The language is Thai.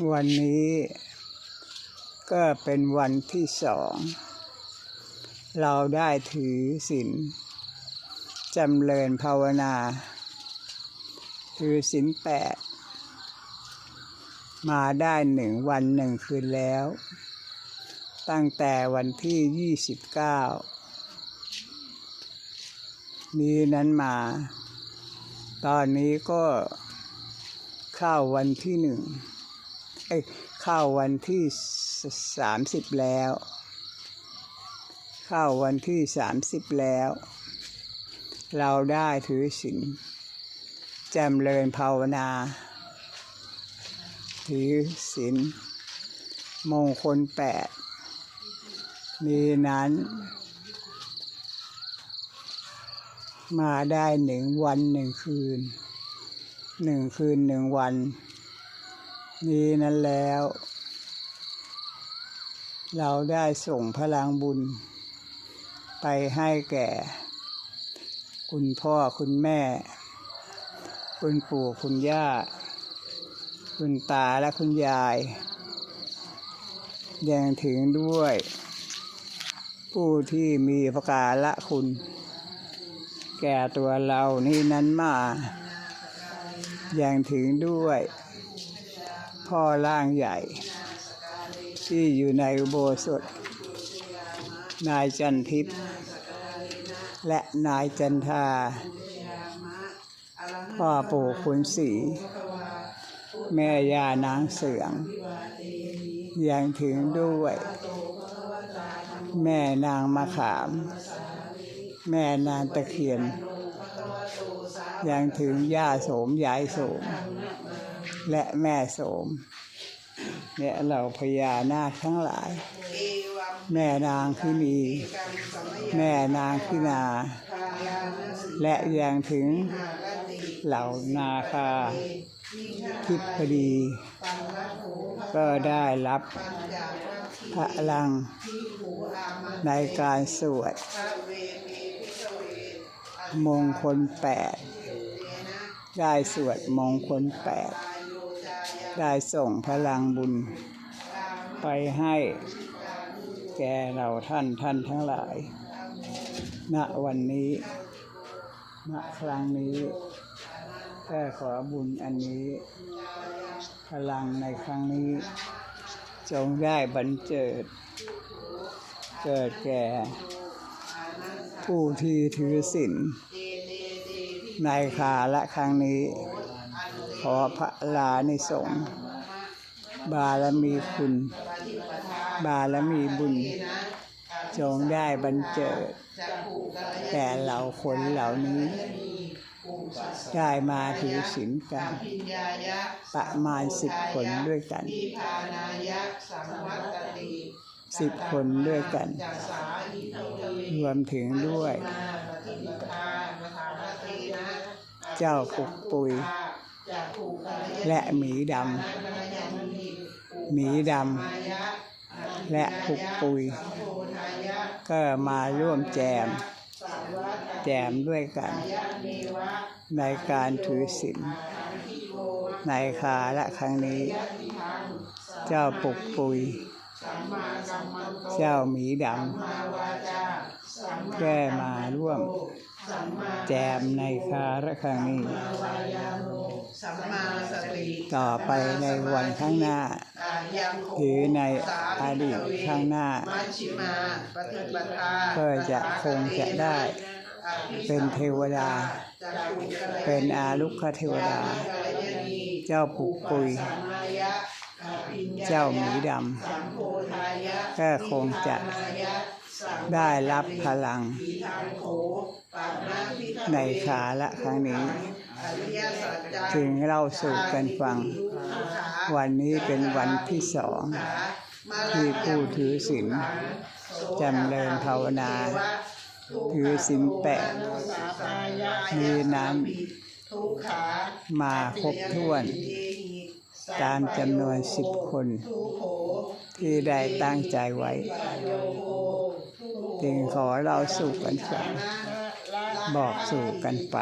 วันนี้ก็เป็นวันที่สอง เราได้ถือศีลจำเริญภาวนา ถือศีลแปด มาได้หนึ่งวันหนึ่งคืนแล้ว ตั้งแต่วันที่ยี่สิบเก้านี้นั้นมา ตอนนี้ก็เข้าวันที่หนึ่ง เอ้ข้าวันที่สามสิบแล้ว เข้าวันที่สามสิบแล้ว เราได้ถือศีลจำเริญภาวนา ถือศีลมงคลแปดมีนั้น มาได้หนึ่งวันหนึ่งคืนหนึ่งคืนหนึ่งวัน นี้นั้นแล้ว เราได้ส่งพลังบุญ ไปให้แก่ คุณพ่อคุณแม่ คุณปู่คุณย่า คุณตาและคุณยายยังถึงด้วย ผู้ที่มีพระการะคุณ แก่ตัวเรานี่นั้นมายังถึงด้วย พ่อร่างใหญ่ ที่อยู่ในอุโบสถ นายจันทิพย์และนายจันทาพ่อปู่คุณศรีแม่ย่านางเสือง ยังถึงด้วย แม่นางมะขาม แม่นางตะเคียน ยังถึงย่าโสมยายโสม และแม่โสม และเหล่าพญานาคทั้งหลาย แม่นางพินีแม่นางพินา และยังถึงเหล่านาคาทิพดี ก็ได้รับพระลังในการสวด มงคลแปดได้สวดมงคลแปด ได้ส่งพลังบุญ ไปให้แก่เราท่านท่านทั้งหลาย ณ วันนี้ ณ ครั้งนี้ก็ขอบุญอันนี้ พลังในครั้งนี้ จงได้บันเจิด เกิดแก่ ผู้ที่ถือศีลในคาละครั้งนี้ ขอพระลาในสงฆ์บารมีคุณ บารมีบุญ จงได้บันเจิดแก่เหล่าคนเหล่านี้ ได้มาถือศีลกัน ประมาณสิบคนด้วยกันสิบคนด้วยกัน รวมถึงด้วย เจ้าปุกปุย และหมีดำหมีดำและปุกปุย ก็มาร่วมแจม แจมด้วยกัน ในการถือศีลในคาละครั้งนี้ เจ้าปุกปุย เจ้าหมีดำแก้มาร่วม แจมในคาระครั้งนี้ สัมมาสติต่อไปในวันข้างหน้าอายังโคหรือในอดีตข้างหน้ามัชชิมาปฏิปทาก็จะคงจะได้ เป็นเทวดา เป็นอาลุกขเทวดา เจ้าปุกปุย เจ้าหมีดำก็คงจะได้รับพลัง ในขาละครั้งนี้ ถึงเราสู่กันฟัง วันนี้เป็นวันที่สอง ที่ผู้ถือศีลจำเริญภาวนา ถือศีลแปดมีนั้นมาครบถ้วน ตามจำนวนสิบคน ที่ได้ตั้งใจไว้ จึงขอเราสู่กันฟังบอกสู่กันไป